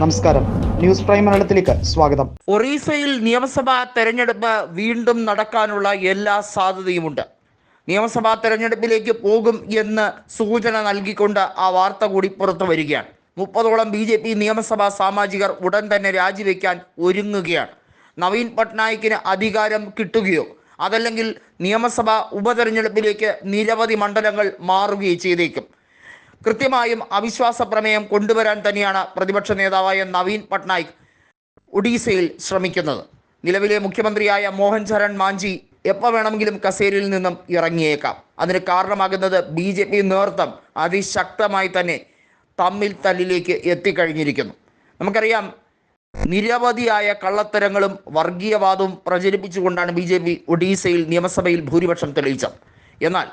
നമസ്കാരം. News prime മലയാളത്തിലേക്ക് സ്വാഗതം. ഒറീസയിൽ നിയമസഭാ തെരഞ്ഞെടുപ്പ് വീണ്ടും നടക്കാനുള്ള എല്ലാ സാധ്യതയുമുണ്ട്. നിയമസഭാ തെരഞ്ഞെടുപ്പിലേക്ക് പോകും എന്ന് സൂചന നൽകിക്കൊണ്ട് ആ വാർത്ത കൂടി പുറത്തു വരികയാണ്. മുപ്പതോളം ബി ജെ പി നിയമസഭാ സാമാജികർ ഉടൻ തന്നെ രാജിവെക്കാൻ ഒരുങ്ങുകയാണ്. നവീൻ പട്നായിക്കിന് അധികാരം കിട്ടുകയോ അതല്ലെങ്കിൽ നിയമസഭാ ഉപതെരഞ്ഞെടുപ്പിലേക്ക് നിരവധി മണ്ഡലങ്ങൾ മാറുകയോ ചെയ്തേക്കും. കൃത്യമായും അവിശ്വാസ പ്രമേയം കൊണ്ടുവരാൻ തന്നെയാണ് പ്രതിപക്ഷ നേതാവായ നവീൻ പട്നായിക് ഒഡീസയിൽ ശ്രമിക്കുന്നത്. നിലവിലെ മുഖ്യമന്ത്രിയായ മോഹൻ ചരൺ മാഞ്ചി എപ്പോൾ വേണമെങ്കിലും കസേരയിൽ നിന്നും ഇറങ്ങിയേക്കാം. അതിന് കാരണമാകുന്നത് ബി ജെ പി നേതൃത്വം അതിശക്തമായി തന്നെ തമ്മിൽ തല്ലിലേക്ക് എത്തിക്കഴിഞ്ഞിരിക്കുന്നു. നമുക്കറിയാം നിരവധിയായ കള്ളത്തരങ്ങളും വർഗീയവാദവും പ്രചരിപ്പിച്ചുകൊണ്ടാണ് ബി ജെ പി ഒഡീസയിൽ നിയമസഭയിൽ ഭൂരിപക്ഷം തെളിയിച്ചത്. എന്നാൽ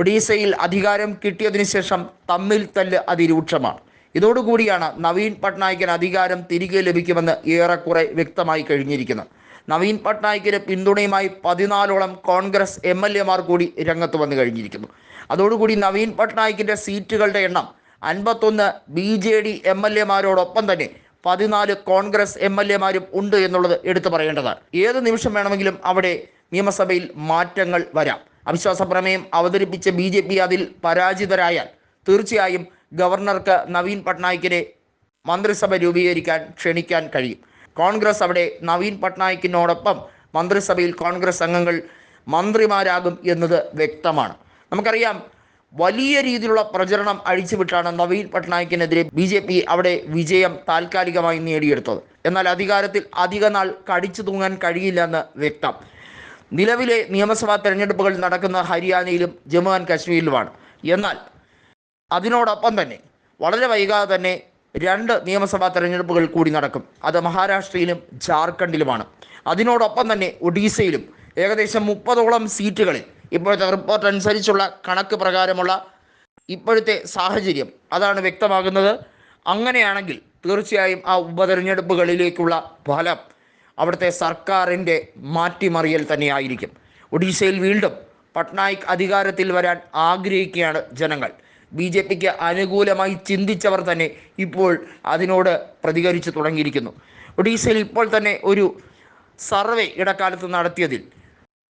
ഒഡീസയിൽ അധികാരം കിട്ടിയതിനു ശേഷം തമ്മിൽ തല്ല് അതിരൂക്ഷമാണ്. ഇതോടുകൂടിയാണ് നവീൻ പട്നായിക്കിന് അധികാരം തിരികെ ലഭിക്കുമെന്ന് ഏറെക്കുറെ വ്യക്തമായി കഴിഞ്ഞിരിക്കുന്നത് നവീൻ പട്നായിക്കിന് പിന്തുണയുമായി പതിനാലോളം കോൺഗ്രസ് എം എൽ എമാർ കൂടി രംഗത്ത് വന്നു കഴിഞ്ഞിരിക്കുന്നു. അതോടുകൂടി നവീൻ പട്നായിക്കിന്റെ സീറ്റുകളുടെ എണ്ണം അൻപത്തൊന്ന് B J D M L എമാരോടൊപ്പം തന്നെ പതിനാല് കോൺഗ്രസ് എം എൽ എമാരും ഉണ്ട് എന്നുള്ളത് എടുത്തു പറയേണ്ടതാണ്. ഏത് നിമിഷം വേണമെങ്കിലും അവിടെ നിയമസഭയിൽ മാറ്റങ്ങൾ വരാം. അവിശ്വാസ പ്രമേയം അവതരിപ്പിച്ച ബി ജെ പി അതിൽ പരാജിതരായാൽ തീർച്ചയായും ഗവർണർക്ക് നവീൻ പട്നായിക്കിനെ മന്ത്രിസഭ രൂപീകരിക്കാൻ ക്ഷണിക്കാൻ കഴിയും. കോൺഗ്രസ് അവിടെ നവീൻ പട്നായിക്കിനോടൊപ്പം മന്ത്രിസഭയിൽ കോൺഗ്രസ് അംഗങ്ങൾ മന്ത്രിമാരാകും എന്നത് വ്യക്തമാണ്. നമുക്കറിയാം വലിയ രീതിയിലുള്ള പ്രചരണം അഴിച്ചുവിട്ടാണ് നവീൻ പട്നായിക്കിനെതിരെ ബി ജെ പി അവിടെ വിജയം താൽക്കാലികമായി നേടിയെടുത്തത്. എന്നാൽ അധികാരത്തിൽ അധിക നാൾ കടിച്ചു തൂങ്ങാൻ കഴിയില്ലെന്ന് വ്യക്തം. നിലവിലെ നിയമസഭാ തെരഞ്ഞെടുപ്പുകൾ നടക്കുന്ന ഹരിയാനയിലും ജമ്മു ആൻഡ് കാശ്മീരിലുമാണ്. എന്നാൽ അതിനോടൊപ്പം തന്നെ വളരെ വൈകാതെ തന്നെ രണ്ട് നിയമസഭാ തെരഞ്ഞെടുപ്പുകൾ കൂടി നടക്കും. അത് മഹാരാഷ്ട്രയിലും ജാർഖണ്ഡിലുമാണ്. അതിനോടൊപ്പം തന്നെ ഒഡീസയിലും ഏകദേശം മുപ്പതോളം സീറ്റുകളിൽ ഇപ്പോഴത്തെ റിപ്പോർട്ട് അനുസരിച്ചുള്ള കണക്ക് പ്രകാരമുള്ള ഇപ്പോഴത്തെ സാഹചര്യം അതാണ് വ്യക്തമാകുന്നത്. അങ്ങനെയാണെങ്കിൽ തീർച്ചയായും ആ ഉപതെരഞ്ഞെടുപ്പുകളിലേക്കുള്ള ഫലം അവിടുത്തെ സർക്കാരിന്റെ മാറ്റിമറിയൽ തന്നെയായിരിക്കും. ഒഡീഷയിൽ വീണ്ടും പട്നായിക് അധികാരത്തിൽ വരാൻ ആഗ്രഹിക്കുകയാണ് ജനങ്ങൾ. ബി ജെ പിക്ക് അനുകൂലമായി ചിന്തിച്ചവർ തന്നെ ഇപ്പോൾ അതിനോട് പ്രതികരിച്ചു തുടങ്ങിയിരിക്കുന്നു. ഒഡീഷയിൽ ഇപ്പോൾ തന്നെ ഒരു സർവേ ഇടക്കാലത്ത് നടത്തിയതിൽ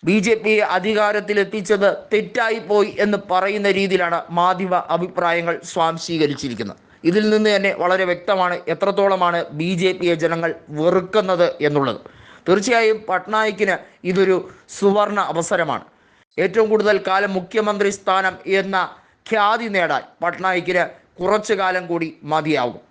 ബി ജെ പി അധികാരത്തിലെത്തിച്ചത് തെറ്റായിപ്പോയി എന്ന് പറയുന്ന രീതിയിലാണ് മാധ്യമ അഭിപ്രായങ്ങൾ സ്വാംശീകരിച്ചിരിക്കുന്നത്. ഇതിൽ നിന്ന് തന്നെ വളരെ വ്യക്തമാണ് എത്രത്തോളമാണ് ബി ജെ പിയെ ജനങ്ങൾ വെറുക്കുന്നത് എന്നുള്ളത്. തീർച്ചയായും പട്നായിക്കിന് ഇതൊരു സുവർണ അവസരമാണ്. ഏറ്റവും കൂടുതൽ കാലം മുഖ്യമന്ത്രി സ്ഥാനം എന്ന ഖ്യാതി നേടാൻ പട്നായിക്കിന് കുറച്ചു കാലം കൂടി മതിയാകും.